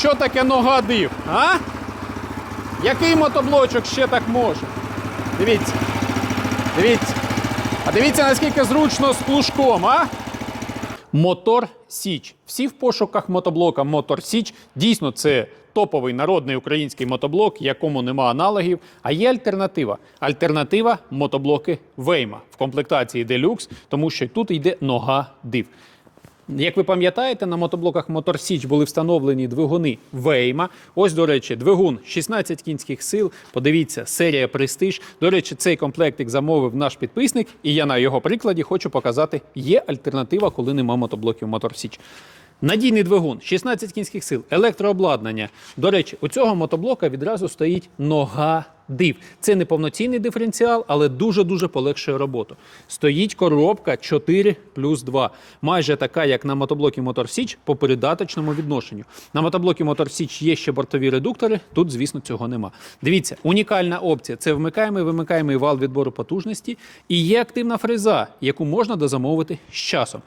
що таке нога див, а? Який мотоблочок ще так може? Дивіться. Дивіться. А дивіться, наскільки зручно з плужком, а? Мотор Січ. Всі в пошуках мотоблока Мотор Січ. Дійсно, це топовий народний український мотоблок, якому нема аналогів. А є альтернатива. Альтернатива мотоблоки Вейма в комплектації Deluxe, тому що тут йде нога див. Як ви пам'ятаєте, на мотоблоках Motor Січ були встановлені двигуни Вейма. Ось, до речі, двигун 16 кінських сил. Подивіться, серія Престиж. До речі, цей комплектик замовив наш підписник, і я на його прикладі хочу показати, є альтернатива, коли нема мотоблоків Motor Січ. Надійний двигун, 16 кінських сил, електрообладнання. До речі, у цього мотоблока відразу стоїть нога див. Це не повноцінний диференціал, але дуже-дуже полегшує роботу. Стоїть коробка 4 плюс 2. Майже така, як на мотоблокі Motor Січ по передаточному відношенню. На мотоблокі Motor Січ є ще бортові редуктори, тут, звісно, цього нема. Дивіться, унікальна опція це вмикаємий, вимикаємий вал відбору потужності і є активна фреза, яку можна дозамовити з часом.